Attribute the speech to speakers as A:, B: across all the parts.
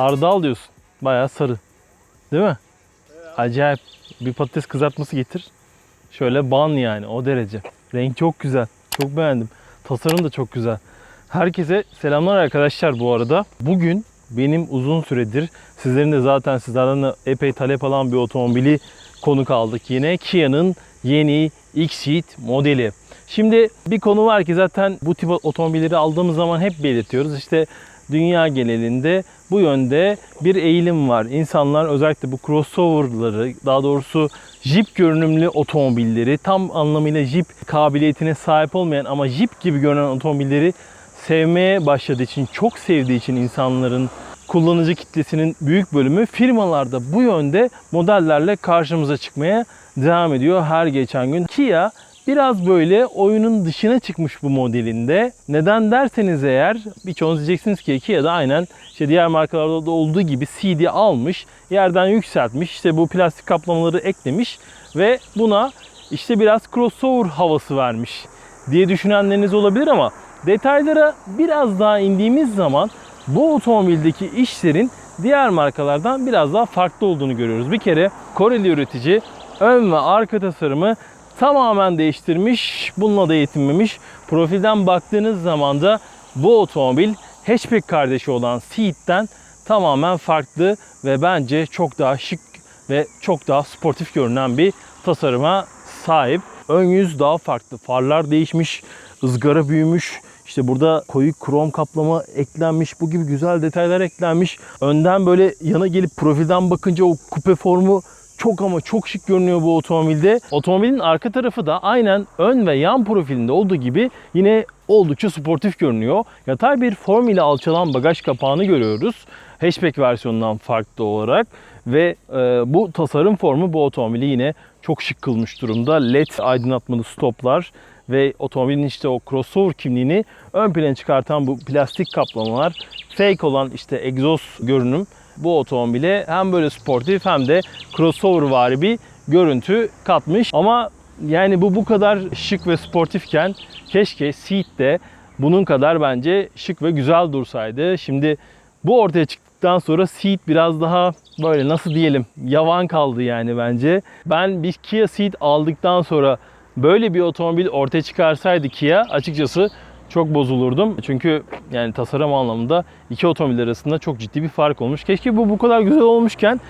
A: Hardal diyorsun. Bayağı sarı. Değil mi? Acayip. Bir patates kızartması getir. Şöyle ban yani o derece. Renk çok güzel. Çok beğendim. Tasarım da çok güzel. Herkese selamlar arkadaşlar bu arada. Bugün benim uzun süredir sizlerin de zaten sizlerden de epey talep alan bir otomobili konuk aldık yine. Kia'nın yeni X-Ceed modeli. Şimdi bir konu var ki zaten bu tip otomobilleri aldığımız zaman hep belirtiyoruz. İşte dünya genelinde bu yönde bir eğilim var. İnsanlar özellikle bu crossover'ları, daha doğrusu Jeep görünümlü otomobilleri, tam anlamıyla Jeep kabiliyetine sahip olmayan ama Jeep gibi görünen otomobilleri sevmeye başladığı için, çok sevdiği için insanların kullanıcı kitlesinin büyük bölümü firmalarda bu yönde modellerle karşımıza çıkmaya devam ediyor her geçen gün. Kia biraz böyle oyunun dışına çıkmış bu modelinde. Neden derseniz eğer birçoğunuz diyeceksiniz ki Kia da aynen işte diğer markalarda da olduğu gibi CD almış, yerden yükseltmiş, işte bu plastik kaplamaları eklemiş ve buna işte biraz crossover havası vermiş diye düşünenleriniz olabilir ama detaylara biraz daha indiğimiz zaman bu otomobildeki işlerin diğer markalardan biraz daha farklı olduğunu görüyoruz. Bir kere Koreli üretici ön ve arka tasarımı tamamen değiştirmiş. Bununla da yetinmemiş. Profilden baktığınız zaman da bu otomobil hatchback kardeşi olan Ceed'den tamamen farklı ve bence çok daha şık ve çok daha sportif görünen bir tasarıma sahip. Ön yüz daha farklı. Farlar değişmiş, ızgara büyümüş. İşte burada koyu krom kaplama eklenmiş. Bu gibi güzel detaylar eklenmiş. Önden böyle yana gelip profilden bakınca o kupe formu çok ama çok şık görünüyor bu otomobilde. Otomobilin arka tarafı da aynen ön ve yan profilinde olduğu gibi yine oldukça sportif görünüyor. Yatay bir form ile alçalan bagaj kapağını görüyoruz. Hatchback versiyonundan farklı olarak ve e, bu tasarım formu bu otomobili yine çok şık kılmış durumda. LED aydınlatmalı stoplar ve otomobilin işte o crossover kimliğini ön plana çıkartan bu plastik kaplamalar, fake olan işte egzoz görünüm bu otomobile hem böyle sportif hem de crossover vari bir görüntü katmış. Ama yani bu bu kadar şık ve sportifken keşke Seat de bunun kadar bence şık ve güzel dursaydı. Şimdi bu ortaya çıktıktan sonra Seat biraz daha böyle nasıl diyelim yavan kaldı yani bence. Ben bir Kia Ceed aldıktan sonra böyle bir otomobil ortaya çıkarsaydı Kia açıkçası çok bozulurdum. Çünkü yani tasarım anlamında iki otomobil arasında çok ciddi bir fark olmuş. Keşke bu bu kadar güzel olmuşken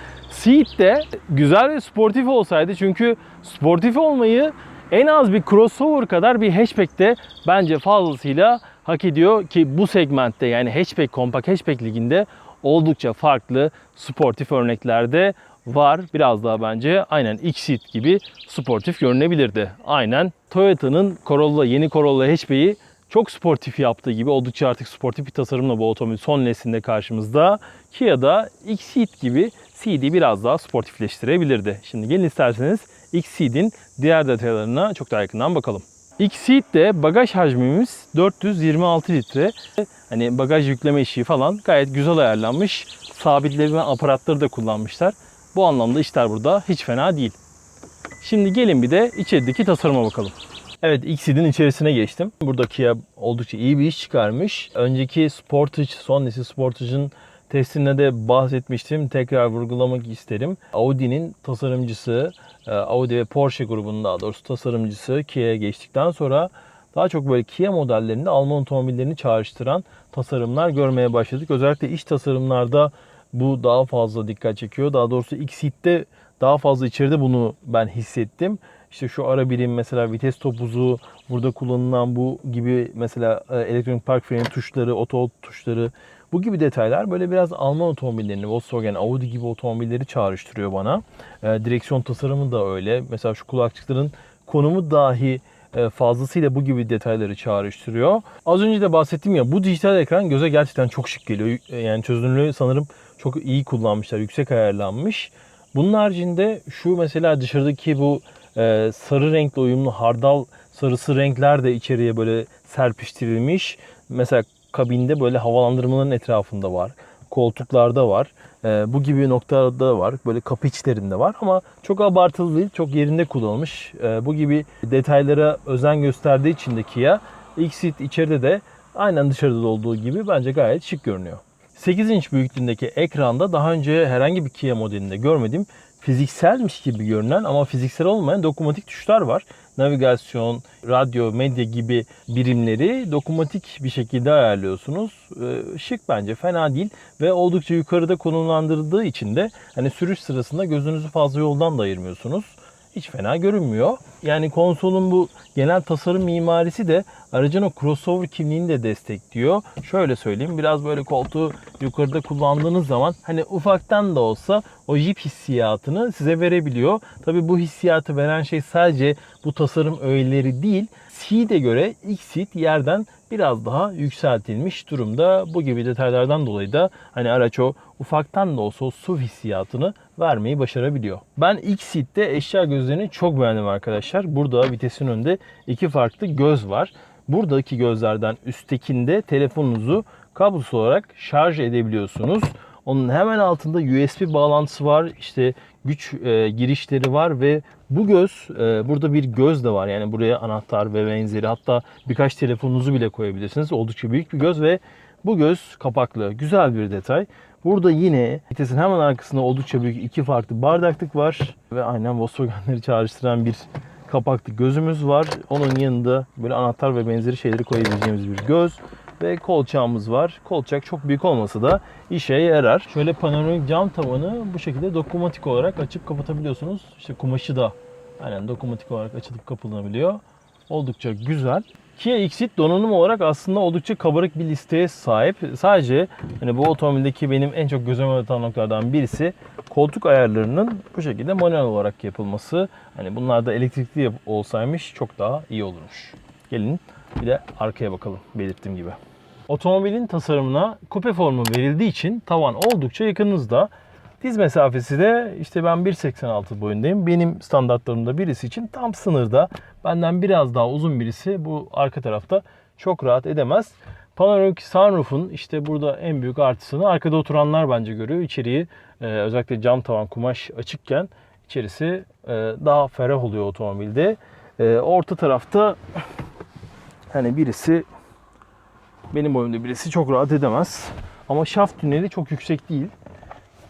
A: Ceed de güzel ve sportif olsaydı. Çünkü sportif olmayı en az bir crossover kadar bir hatchback'te bence fazlasıyla hak ediyor ki bu segmentte yani hatchback, kompakt hatchback liginde oldukça farklı sportif örneklerde var. Biraz daha bence aynen X-Ceed gibi sportif görünebilirdi. Aynen Toyota'nın Corolla, yeni Corolla hatchback'i çok sportif yaptığı gibi oldukça artık sportif bir tasarımla bu otomobil son neslinde karşımızda. Kia'da X-Ceed gibi CD biraz daha sportifleştirebilirdi. Şimdi gelin isterseniz X-Ceed'in diğer detaylarına çok daha yakından bakalım. X-Ceed'de bagaj hacmimiz 426 litre. Hani bagaj yükleme işi falan gayet güzel ayarlanmış. Sabitleme aparatları da kullanmışlar. Bu anlamda işler burada hiç fena değil. Şimdi gelin bir de içerideki tasarıma bakalım. Evet X-Ceed'in içerisine geçtim. Burada Kia oldukça iyi bir iş çıkarmış. Önceki Sportage, son nesil Sportage'ın testinde de bahsetmiştim. Tekrar vurgulamak isterim. Audi'nin tasarımcısı, e, Audi ve Porsche grubunun daha doğrusu tasarımcısı Kia'ya geçtikten sonra daha çok böyle Kia modellerinde Alman otomobillerini çağrıştıran tasarımlar görmeye başladık. Özellikle iç tasarımlarda bu daha fazla dikkat çekiyor. Daha doğrusu X-Ceed'de daha fazla içeride bunu ben hissettim. İşte şu ara birim mesela vites topuzu, burada kullanılan bu gibi mesela e, elektronik park freni tuşları, oto tuşları bu gibi detaylar böyle biraz Alman otomobillerini, Volkswagen, Audi gibi otomobilleri çağrıştırıyor bana. E, direksiyon tasarımı da öyle. Mesela şu kulakçıkların konumu dahi e, fazlasıyla bu gibi detayları çağrıştırıyor. Az önce de bahsettim ya bu dijital ekran göze gerçekten çok şık geliyor. Yani çözünürlüğü sanırım çok iyi kullanmışlar, yüksek ayarlanmış. Bunun haricinde şu mesela dışarıdaki bu e, sarı renkli uyumlu hardal sarısı renkler de içeriye böyle serpiştirilmiş. Mesela kabinde böyle havalandırmanın etrafında var. Koltuklarda var. E, bu gibi noktalarda var. Böyle kapı içlerinde var ama çok abartılı değil. Çok yerinde kullanılmış. E, bu gibi detaylara özen gösterdiği için de Kia X-Ceed içeride de aynen dışarıda da olduğu gibi bence gayet şık görünüyor. 8 inç büyüklüğündeki ekranda daha önce herhangi bir Kia modelinde görmediğim fizikselmiş gibi görünen ama fiziksel olmayan dokunmatik tuşlar var. Navigasyon, radyo, medya gibi birimleri dokunmatik bir şekilde ayarlıyorsunuz. Ee, şık bence fena değil ve oldukça yukarıda konumlandırıldığı için de hani sürüş sırasında gözünüzü fazla yoldan da ayırmıyorsunuz hiç fena görünmüyor. Yani konsolun bu genel tasarım mimarisi de aracın o crossover kimliğini de destekliyor. Şöyle söyleyeyim biraz böyle koltuğu yukarıda kullandığınız zaman hani ufaktan da olsa o Jeep hissiyatını size verebiliyor. Tabi bu hissiyatı veren şey sadece bu tasarım öğeleri değil. Seat'e göre X-Seat yerden biraz daha yükseltilmiş durumda. Bu gibi detaylardan dolayı da hani araç o ufaktan da olsa o SUV hissiyatını vermeyi başarabiliyor. Ben ilk seat'te eşya gözlerini çok beğendim arkadaşlar. Burada vitesin önünde iki farklı göz var. Buradaki gözlerden üsttekinde telefonunuzu kablosuz olarak şarj edebiliyorsunuz. Onun hemen altında USB bağlantısı var. İşte güç e, girişleri var ve bu göz e, burada bir göz de var. Yani buraya anahtar ve benzeri hatta birkaç telefonunuzu bile koyabilirsiniz. Oldukça büyük bir göz ve bu göz kapaklı. Güzel bir detay. Burada yine vitesin hemen arkasında oldukça büyük iki farklı bardaklık var. Ve aynen Volkswagen'leri çağrıştıran bir kapaklı gözümüz var. Onun yanında böyle anahtar ve benzeri şeyleri koyabileceğimiz bir göz ve kolçağımız var. Kolçak çok büyük olmasa da işe yarar. Şöyle panoramik cam tavanı bu şekilde dokunmatik olarak açıp kapatabiliyorsunuz. İşte kumaşı da aynen dokunmatik olarak açılıp kapanabiliyor. Oldukça güzel. Kia Xceed donanım olarak aslında oldukça kabarık bir listeye sahip. Sadece hani bu otomobildeki benim en çok gözüme batan noktalardan birisi koltuk ayarlarının bu şekilde manuel olarak yapılması. Hani bunlar da elektrikli olsaymış çok daha iyi olurmuş. Gelin bir de arkaya bakalım belirttiğim gibi. Otomobilin tasarımına kupe formu verildiği için tavan oldukça yakınınızda. Diz mesafesi de işte ben 1.86 boyundayım. Benim standartlarımda birisi için tam sınırda. Benden biraz daha uzun birisi bu arka tarafta çok rahat edemez. Panoramik sunroof'un işte burada en büyük artısını arkada oturanlar bence görüyor. İçeriği e, özellikle cam tavan kumaş açıkken içerisi e, daha ferah oluyor otomobilde. E, orta tarafta hani birisi benim boyumda birisi çok rahat edemez. Ama şaft tüneli çok yüksek değil.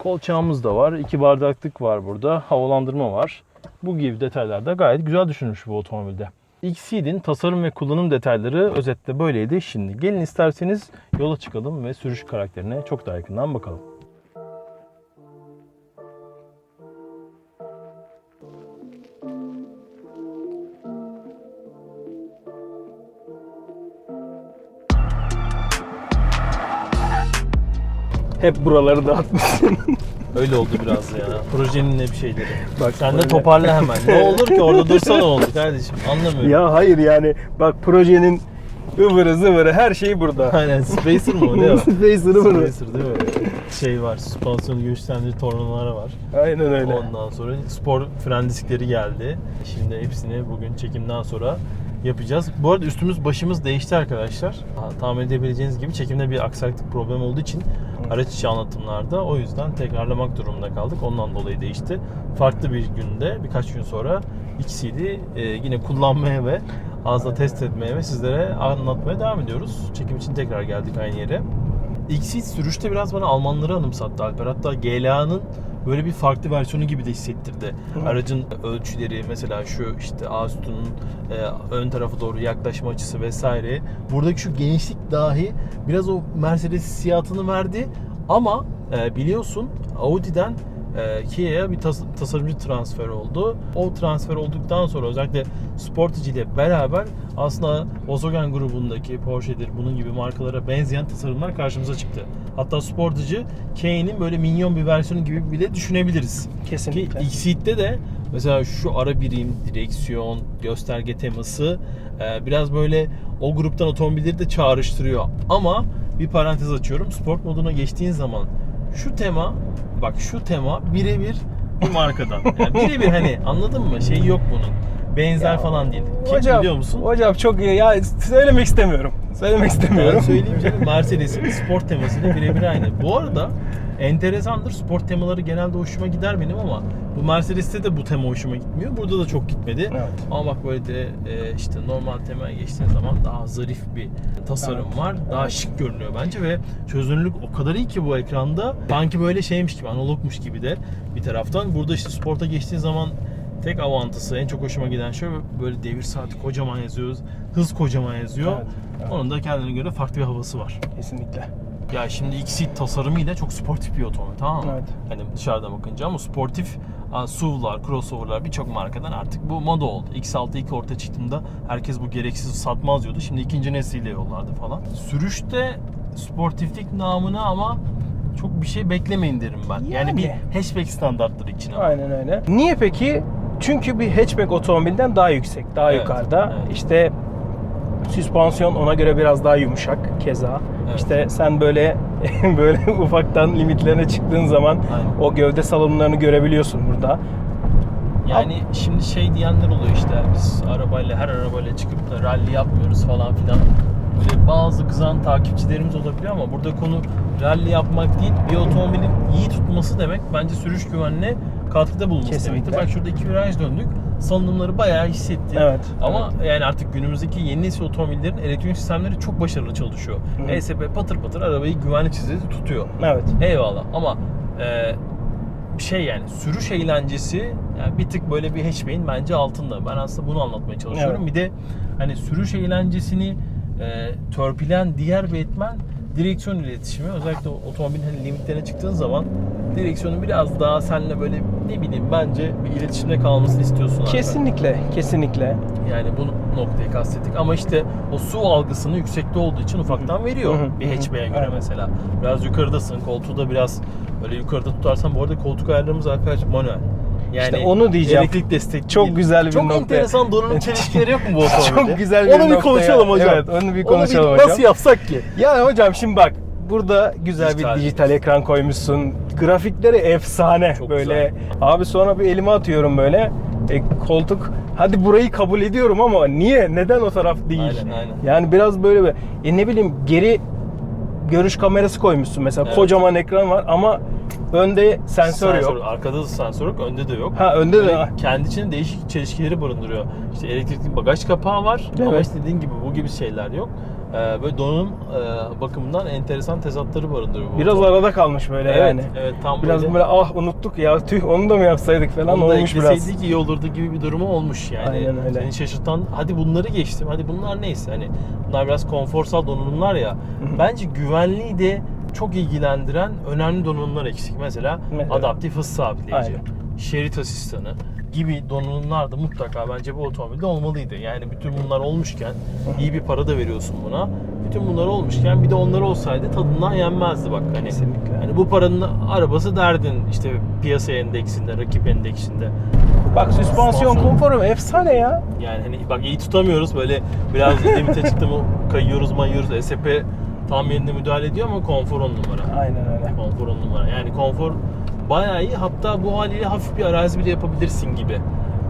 A: Kolçağımız da var. iki bardaklık var burada. Havalandırma var. Bu gibi detaylar da gayet güzel düşünülmüş bu otomobilde. Xceed'in tasarım ve kullanım detayları özetle böyleydi. Şimdi gelin isterseniz yola çıkalım ve sürüş karakterine çok daha yakından bakalım.
B: Hep buraları dağıtmışsın.
A: Öyle oldu biraz ya. Projenin ne bir şeyleri.
B: Bak
A: Sen de toparla hemen. Ne olur ki orada dursa ne olur kardeşim? Anlamıyorum.
B: Ya hayır yani bak projenin ıvırı zıvırı her şey burada.
A: Aynen Spacer mı o ne o?
B: Spacer'ı burada.
A: Spacer değil mi? Şey var, süspansiyonu güçlendirici tornaları var.
B: Aynen öyle.
A: Ondan sonra spor fren diskleri geldi. Şimdi hepsini bugün çekimden sonra yapacağız. Bu arada üstümüz başımız değişti arkadaşlar. Ha, Tahmin edebileceğiniz gibi çekimde bir aksaklık problem olduğu için araç içi anlatımlarda o yüzden tekrarlamak durumunda kaldık. Ondan dolayı değişti. Farklı bir günde birkaç gün sonra ikisiydi e, yine kullanmaya ve ağızda test etmeye ve sizlere anlatmaya devam ediyoruz. Çekim için tekrar geldik aynı yere. Xceed sürüşte biraz bana Almanları anımsattı Alper. Hatta GLA'nın böyle bir farklı versiyonu gibi de hissettirdi. Aracın ölçüleri mesela şu işte A sütunun e, ön tarafa doğru yaklaşma açısı vesaire. Buradaki şu genişlik dahi biraz o Mercedes hissiyatını verdi. Ama e, biliyorsun Audi'den e, Kia'ya bir tas- tasarımcı transfer oldu. O transfer olduktan sonra özellikle Sportage ile beraber aslında Volkswagen grubundaki Porsche'dir bunun gibi markalara benzeyen tasarımlar karşımıza çıktı. Hatta Sportage'ı Kia'nın böyle minyon bir versiyonu gibi bile düşünebiliriz. Ki
B: Kesinlikle.
A: Xceed'de de mesela şu ara birim, direksiyon, gösterge teması e, biraz böyle o gruptan otomobilleri de çağrıştırıyor. Ama bir parantez açıyorum. Sport moduna geçtiğin zaman şu tema bak şu tema birebir bir markadan. Yani birebir hani anladın mı? Şey yok bunun. Benzer
B: Ya,
A: falan değil. Kim
B: Hocam,
A: biliyor musun?
B: Hocam çok iyi. Ya söylemek istemiyorum. Söylemek
A: Ben
B: istemiyorum.
A: söyleyeyim canım Mercedes'in spor temasıyla birebir aynı. Bu arada enteresandır. Sport temaları genelde hoşuma gider benim ama bu Mercedes'te de bu tema hoşuma gitmiyor. Burada da çok gitmedi.
B: Evet.
A: Ama bak böyle de e, işte normal temaya geçtiğin zaman daha zarif bir tasarım
B: Evet.
A: var. Daha
B: Evet.
A: şık görünüyor bence ve çözünürlük o kadar iyi ki bu ekranda. Sanki böyle şeymiş gibi, analogmuş gibi de bir taraftan. Burada işte sporta geçtiğin zaman tek avantısı, en çok hoşuma giden şey böyle devir saati kocaman yazıyoruz. Hız kocaman yazıyor.
B: Evet, evet.
A: Onun da kendine göre farklı bir havası var.
B: Kesinlikle.
A: Ya şimdi X-Seed tasarımıyla çok sportif bir otomobil tamam mı?
B: Evet.
A: Hani dışarıdan bakınca ama sportif SUV'lar, crossover'lar birçok markadan artık bu moda oldu. X6 ilk ortaya çıktığında herkes bu gereksiz satmaz diyordu. Şimdi ikinci nesliyle yollardı falan. Sürüşte sportiflik namına ama çok bir şey beklemeyin derim ben. Yani,
B: Yani.
A: bir hatchback standartları için ama.
B: Aynen öyle. Niye peki? Çünkü bir hatchback otomobilden daha yüksek, daha
A: Evet,
B: yukarıda.
A: evet.
B: İşte süspansiyon ona göre biraz daha yumuşak keza.
A: Evet.
B: İşte sen böyle böyle ufaktan limitlerine çıktığın zaman
A: Aynen.
B: o gövde salınımlarını görebiliyorsun burada.
A: Yani şimdi şey diyenler oluyor işte biz arabayla her arabayla çıkıp da rally yapmıyoruz falan filan. Böyle bazı kızan takipçilerimiz olabiliyor ama burada konu rally yapmak değil bir otomobilin iyi tutması demek bence sürüş güvenliğine katkıda bulunması
B: Kesinlikle.
A: demektir. Bak şurada iki viraj döndük. Salınımları bayağı hissetti.
B: Evet.
A: Ama yani artık günümüzdeki yeni nesil otomobillerin elektronik sistemleri çok başarılı çalışıyor.
B: Hı.
A: ESP patır patır arabayı güvenli çizgide tutuyor.
B: Evet.
A: Eyvallah ama e, şey yani sürüş eğlencesi yani bir tık böyle bir hatchback'in bence altında. Ben aslında bunu anlatmaya çalışıyorum.
B: Evet.
A: Bir de hani sürüş eğlencesini e, törpülen diğer bir etmen direksiyon iletişimi. Özellikle otomobilin hani limitlerine çıktığın zaman direksiyonun biraz daha seninle böyle ne bileyim bence bir iletişimde kalmasını istiyorsun.
B: Kesinlikle, kesinlikle.
A: Yani bu noktayı kastettik ama işte o su algısını yüksekte olduğu için ufaktan veriyor bir hatchback'e göre
B: Aynen.
A: mesela. Biraz yukarıdasın, koltuğu da biraz böyle yukarıda tutarsan bu arada koltuk ayarlarımız arkadaşlar manuel. Yani
B: İşte onu diyeceğim.
A: Elektrik destekli
B: Çok
A: değil.
B: güzel bir
A: Çok
B: nokta.
A: enteresan donanım çelişkileri yok mu bu otomobilde?
B: Çok güzel bir
A: Onu bir konuşalım hocam.
B: Evet, onu bir
A: Onu
B: konuşalım
A: Nasıl
B: hocam.
A: yapsak ki?
B: Ya hocam şimdi bak burada güzel
A: Dijital.
B: bir dijital ekran koymuşsun. Grafikleri efsane
A: Çok
B: böyle.
A: güzel.
B: Abi sonra bir elime atıyorum böyle. E, koltuk hadi burayı kabul ediyorum ama niye? Neden o taraf değil?
A: Aynen, aynen.
B: Yani biraz böyle bir e ne bileyim geri görüş kamerası koymuşsun mesela.
A: Evet.
B: Kocaman ekran var ama önde sensör, yok.
A: Arkada da sensör yok, önde de yok.
B: Ha önde de
A: Böyle kendi içinde değişik çelişkileri barındırıyor. İşte elektrikli bagaj kapağı var ama
B: Evet.
A: işte dediğin gibi bu gibi şeyler yok. Ee, böyle donanım e, bakımından enteresan tezatları barındırıyor. bu
B: biraz
A: otomobil.
B: arada kalmış böyle
A: evet,
B: yani.
A: Evet, tam
B: Biraz
A: böyle.
B: böyle ah unuttuk ya tüh onu da mı yapsaydık falan
A: Onu da
B: olmuş biraz.
A: ekleseydik iyi olurdu gibi bir durumu olmuş yani.
B: Aynen öyle.
A: Seni şaşırtan, hadi bunları geçtim, hadi bunlar neyse. Hani bunlar biraz konforsal donanımlar ya. Bence güvenliği de çok ilgilendiren önemli donanımlar eksik. Mesela,
B: Mesela?
A: adaptif hız sabitleyici,
B: Aynen.
A: şerit asistanı gibi donanımlar da mutlaka bence bu otomobilde olmalıydı. Yani bütün bunlar olmuşken iyi bir para da veriyorsun buna. Bütün bunlar olmuşken bir de onlar olsaydı tadından yenmezdi bak. Hani
B: Kesinlikle.
A: Hani bu paranın arabası derdin işte piyasa endeksinde, rakip endeksinde.
B: Bak süspansiyon konforu efsane ya.
A: Yani hani bak iyi tutamıyoruz böyle biraz limite çıktı mı kayıyoruz mayıyoruz. ESP tam yerinde müdahale ediyor ama konfor on numara.
B: Aynen öyle.
A: Konfor on numara. Yani konfor bayağı iyi. Hatta bu haliyle hafif bir arazi bile yapabilirsin gibi.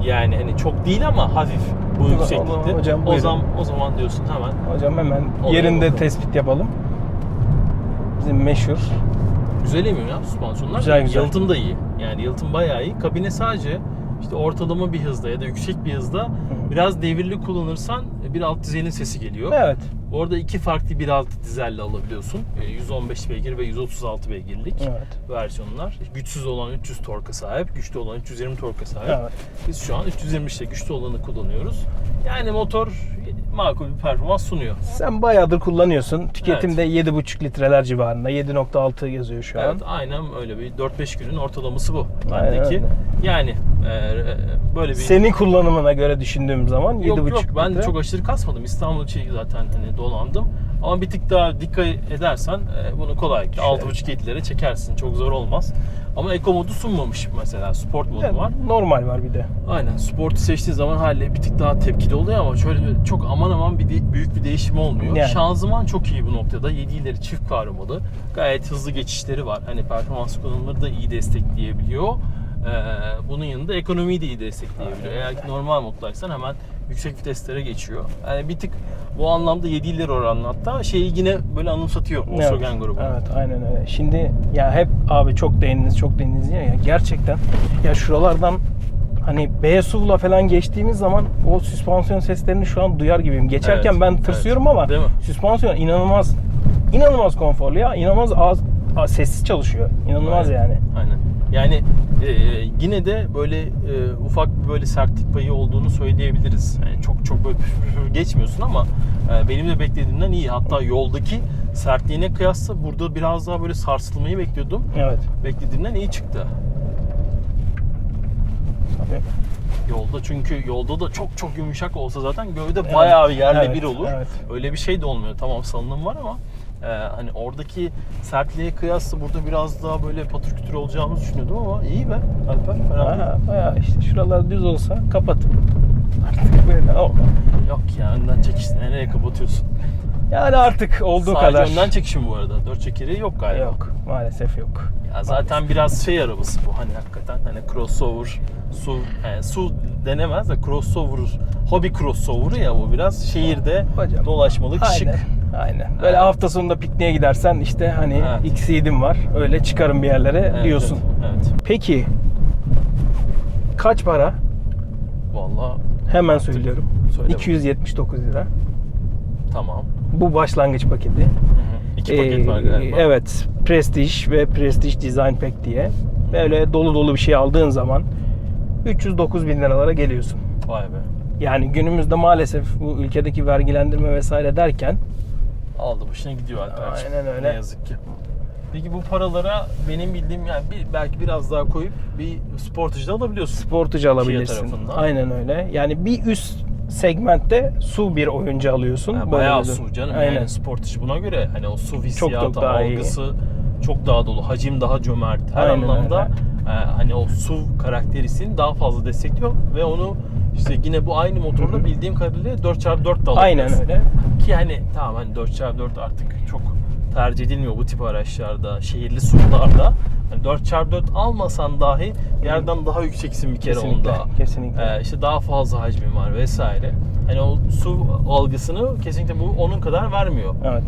A: Yani hani çok değil ama hafif bu
B: Ulan,
A: yükseklikte.
B: hocam
A: o
B: buyurun.
A: zaman o zaman diyorsun hemen.
B: Hocam hemen
A: Oraya
B: yerinde
A: bakalım.
B: tespit yapalım. Bizim meşhur.
A: Güzel emiyor ya süspansiyonlar.
B: Güzel, güzel.
A: Yalıtım da iyi. Yani yalıtım bayağı iyi. Kabine sadece işte ortalama bir hızda ya da yüksek bir hızda biraz devirli kullanırsan bir alt dizelin sesi geliyor.
B: Evet.
A: Orada iki farklı 1.6 dizelle alabiliyorsun. E, 115 beygir ve 136 beygirlik
B: Evet.
A: versiyonlar. Güçsüz olan 300 torka sahip, güçlü olan 320 torka sahip.
B: Evet.
A: Biz şu an 320'de güçlü olanı kullanıyoruz. Yani motor makul bir performans sunuyor.
B: Sen bayağıdır kullanıyorsun. Tüketimde 7,5 litreler civarında. 7.6 yazıyor şu an.
A: Evet aynen öyle bir 4-5 günün ortalaması bu
B: Aynen
A: bendeki.
B: öyle.
A: Yani e, böyle bir
B: Senin kullanımına göre düşündüğüm zaman 7,5
A: yok yok ben
B: litre.
A: çok aşırı kasmadım. İstanbul için zaten hani dolandım. Ama bir tık daha dikkat edersen e, bunu kolaylıkla
B: Şöyle.
A: 6.5-7'lere çekersin. Çok zor olmaz. Ama Eco modu sunmamış mesela. Sport modu
B: Yani
A: var.
B: Normal var bir de.
A: Aynen. Sportu seçtiği zaman haliyle bir tık daha tepkili oluyor ama şöyle çok aman aman bir de- büyük bir değişim olmuyor.
B: Yani.
A: Şanzıman çok iyi bu noktada. 7 ileri çift kavramalı. Gayet hızlı geçişleri var. Hani performans kullanımları da iyi destekleyebiliyor. Ee, bunun yanında ekonomiyi de iyi destekleyebiliyor. Eğer ki normal moddaysan hemen yüksek viteslere geçiyor. Yani bir tık bu anlamda 7 ileri oranlı hatta şeyi yine böyle anımsatıyor Volkswagen
B: Evet,
A: grubu.
B: Evet aynen öyle. Şimdi ya hep abi çok değindiniz çok değindiniz ya, ya gerçekten ya şuralardan hani B SUV'la falan geçtiğimiz zaman o süspansiyon seslerini şu an duyar gibiyim. Geçerken
A: Evet,
B: ben tırsıyorum
A: evet.
B: ama süspansiyon inanılmaz inanılmaz konforlu ya. inanılmaz az, az sessiz çalışıyor. İnanılmaz
A: Aynen.
B: yani.
A: Aynen. Yani e, yine de böyle e, ufak bir böyle sertlik payı olduğunu söyleyebiliriz. Yani çok çok böyle püf püf püf geçmiyorsun ama e, benim de beklediğimden iyi. Hatta yoldaki sertliğine kıyasla burada biraz daha böyle sarsılmayı bekliyordum.
B: Evet.
A: Beklediğimden iyi çıktı.
B: Tabii.
A: Yolda çünkü yolda da çok çok yumuşak olsa zaten gövde bayağı bir yerle
B: evet,
A: bir olur.
B: evet.
A: Öyle bir şey de olmuyor. Tamam salınım var ama e, hani oradaki sertliğe kıyasla burada biraz daha böyle patır kütür olacağımızı düşünüyordum ama iyi be Alper.
B: Ha, bayağı işte şuralar düz olsa kapat. Artık böyle o.
A: Yok ya önden çekişti. Nereye kapatıyorsun?
B: Yani artık olduğu
A: Sadece
B: kadar.
A: önden çekişim bu arada. Dört çekeri yok galiba.
B: Yok maalesef yok.
A: Ya zaten biraz şey arabası bu hani hakikaten hani crossover su yani su denemez de crossover hobi crossover'ı ya bu biraz şehirde
B: Hocam,
A: dolaşmalık
B: Aynen.
A: şık.
B: Aynen. Böyle
A: Evet.
B: hafta sonunda pikniğe gidersen işte hani
A: Evet.
B: X'iydim var. Öyle çıkarım bir yerlere
A: Evet,
B: diyorsun.
A: Evet. evet.
B: Peki kaç para?
A: Vallahi
B: Hemen
A: Artık
B: söylüyorum.
A: söyle
B: 279 lira.
A: tamam.
B: Bu başlangıç paketi.
A: Hı hı. İki paket var
B: Ee,
A: galiba.
B: Evet. Prestige ve Prestige Design Pack diye. Böyle dolu dolu bir şey aldığın zaman 309 bin liralara geliyorsun.
A: Vay be.
B: Yani günümüzde maalesef bu ülkedeki vergilendirme vesaire derken
A: Aldı başına gidiyor Alperciğim.
B: Aynen öyle.
A: Ne yazık ki. Peki bu paralara benim bildiğim yani bir, belki biraz daha koyup bir sportajda alabiliyorsun.
B: Sportage alabilirsin. Aynen öyle. Yani bir üst segmentte su bir oyuncu alıyorsun.
A: Ha,
B: Böyle
A: bayağı
B: bir-
A: su canım.
B: Aynen.
A: Yani sportaj buna göre hani o su
B: çok
A: hissiyatı,
B: daha iyi.
A: algısı çok daha dolu. Hacim daha cömert. Her
B: Aynen
A: anlamda
B: öyle.
A: e, hani o su karakterisini daha fazla destekliyor ve onu işte yine bu aynı motorla bildiğim kadarıyla 4x4 da
B: Aynen öyle.
A: Ki hani tamam hani 4x4 artık çok tercih edilmiyor bu tip araçlarda, şehirli SUV'larda. Hani 4x4 almasan dahi yerden daha yükseksin bir kere
B: Kesinlikle.
A: onda.
B: Kesinlikle.
A: Ee, işte daha fazla hacmin var vesaire. Hani o su algısını kesinlikle bu onun kadar vermiyor.
B: Evet.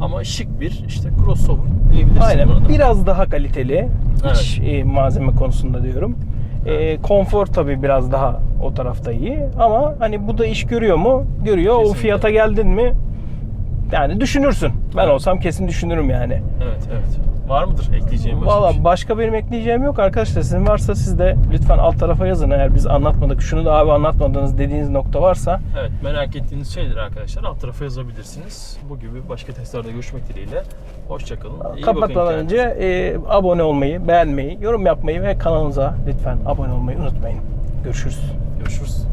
A: Ama şık bir işte crossover diyebilirsin
B: Aynen.
A: buna da.
B: Biraz daha kaliteli. İç e, malzeme konusunda diyorum. E, konfor tabii biraz daha o tarafta iyi ama hani bu da iş görüyor mu? Görüyor. O
A: Kesinlikle.
B: fiyata geldin mi? Yani düşünürsün. Ben
A: Evet.
B: olsam kesin düşünürüm yani.
A: Evet evet. Var mıdır ekleyeceğim başka
B: Valla
A: şey?
B: başka benim ekleyeceğim yok arkadaşlar. Sizin varsa siz de lütfen alt tarafa yazın eğer biz anlatmadık. Şunu da abi anlatmadınız dediğiniz nokta varsa.
A: Evet merak ettiğiniz şeyler arkadaşlar alt tarafa yazabilirsiniz. Bu gibi başka testlerde görüşmek dileğiyle. Hoşçakalın. İyi
B: Kapatmadan önce e, abone olmayı, beğenmeyi, yorum yapmayı ve kanalımıza lütfen abone olmayı unutmayın. Görüşürüz.
A: Görüşürüz.